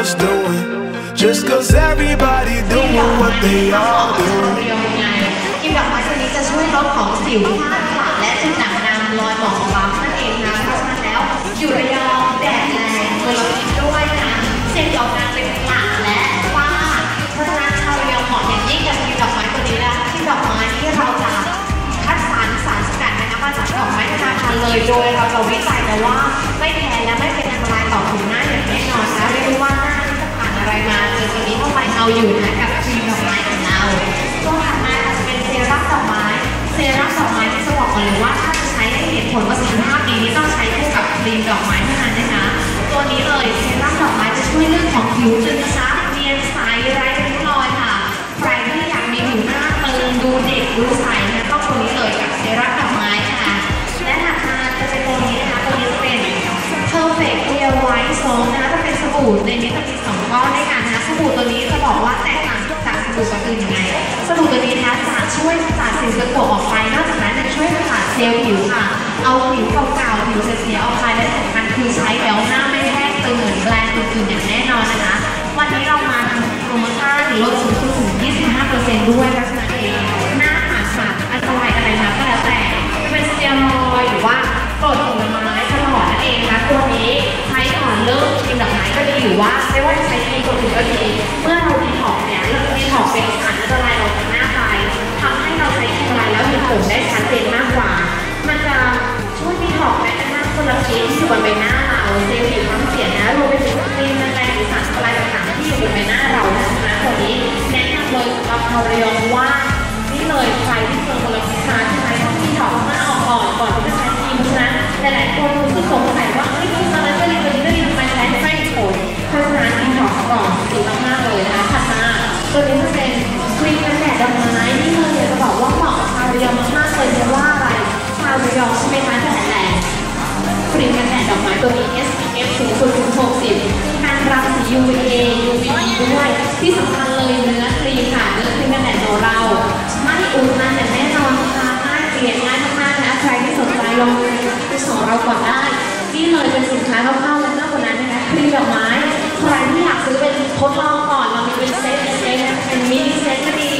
else doing. Just cause everybody doing what they all do. เรียวยังไงกิมดอกไม้ตัวนี้จะช่วยลดของสิวฝ้ากระและจุดด่างดำรอยหมองคล้ำนั่นเองนะเพราะฉะนั้นแล้วอยู่ระยองแดดแรงมลพิษด้วยนะเส้นออกานเป็นหลักและฝ้าเพราะฉะนั้นชาวระยองเหมาะอย่างยิ่งกับกิมดอกไม้ตัวนี้และกิมดอกไม้ที่เราจะคัดสรรสารสกัดนะคะมาจากดอกไม้นานาพันเลยโดยเราจะวิจัยแต่ว่าไม่แพ้และไม่ เข้าอยู่นะกับครีมดอกไม้ของเราตัวถัดมาค่ะจะเป็นเซรั่มดอกไม้ เซรั่มดอกไม้ที่จะบอกก่อนเลยว่าถ้าจะใช้ให้เห็นผลประสิทธิภาพดีนี่ต้องใช้คู่กับครีมดอกไม้เท่านั้นนะคะ ตัวนี้เลยเซรั่มดอกไม้จะช่วยเรื่องของผิวตึงซับเนียนใสไร้ริ้วรอยค่ะ ใครที่อยากมีผิวหน้าตึงดูเด็กดูใสนะต้องตัวนี้เลยกับเซรั่มดอกไม้ค่ะ และถัดมาจะเป็นตัวนี้นะคะตัวนี้จะเป็น Perfect Clear White Soap นะคะจะเป็นสบู่ในนี้จะมีสองก้อนด้วยกัน สบู่ตัวนี้จะบอกว่าแตกต่างจากสบู่ตัวอื่นยังไงสบู่ตัวนี้นะคะจะช่วยสกัดสิ่งสกปรกออกไปนอกจากนั้นยังช่วยสกัดเซลล์ผิวค่ะ เอาผิวเก่าๆผิวเสียๆออกไปและสำคัญคือใช้แล้วหน้าไม่แห้งตึงเหมือนแบรนด์อื่นๆอย่างแน่นอนนะคะ วันนี้เรามาทำโปรโมชั่นลดสูงสุดถึง 25%ด้วยเพราะฉะนั้นเองหน้าขาดขาดอันตรายอะไรมาก็แล้วแต่จะเป็นสเตียรอยด์หรือว่า รือว่าไม่ว่าจะใช้ครีมตัวอื่นก็ดี เมื่อเราดีท็อกเนี่ยเราดีท็อกเป็นสารอันตรายออกจากหน้าไปทำให้เราใช้ครีอะไรแล้วเห็นผลได้ชัดเจนมากกว่า มันจะช่วยดีท็อกแม้กระทั่งมลพิษที่อยู่บนใบหน้าเราเซลล์ผิวความเสียนะรวมไปถึงครีมแมลงหรือสารอันตรายต่างๆที่อยู่บนใบหน้าเรานะคะตัวนี้แนะนำเลยสำหรับชาวระยองว่านี่เลยใครที่เจอมลพิษมาใช่ไหมต้องมีดอกหน้าออกก่อนก่อนที่จะใช้ครีมเพราะหลายๆคน ทดลองก่อนเรามีเป็นเซตเป็นเซตเป็นมินิเซตก็ดี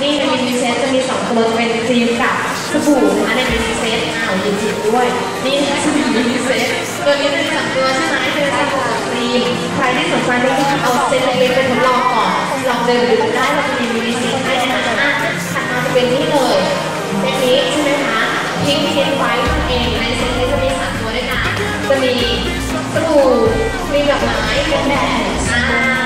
นี่ในมินิเซตจะมีสองตัวเป็นครีมกับสบู่นะคะในมินิเซตอ้าวจริงๆด้วย นี่นะคะจะมีมินิเซตตัวนี้เป็นสองตัวใช่ไหมเป็นสบู่ครีมใครที่สนใจก็เอาเซตเล็กๆเป็นทดลองก่อนลองเดินดูได้เราจะมีมินิเซตให้นะคะอะถัดมาจะเป็นนี่เลยเซตนี้ใช่ไหมคะพิงค์เทนไฟนั่นเองในเซตนี้จะมีสามตัวด้วยกันจะมีสบู่ครีมดอกไม้กันแดดอ่า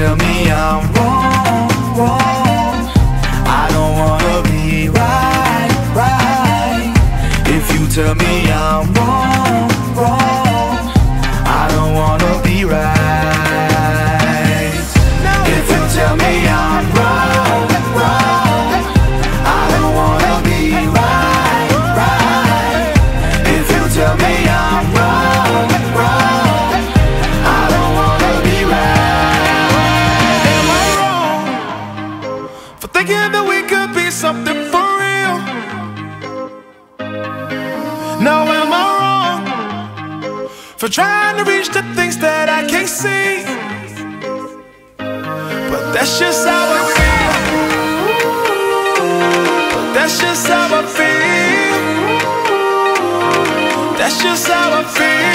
tell me I'm wrong, wrong, that we could be something for real. Now am I wrong for trying to reach the things that I can't see? But that's just how I feel. That's just how I feel. That's just how I feel.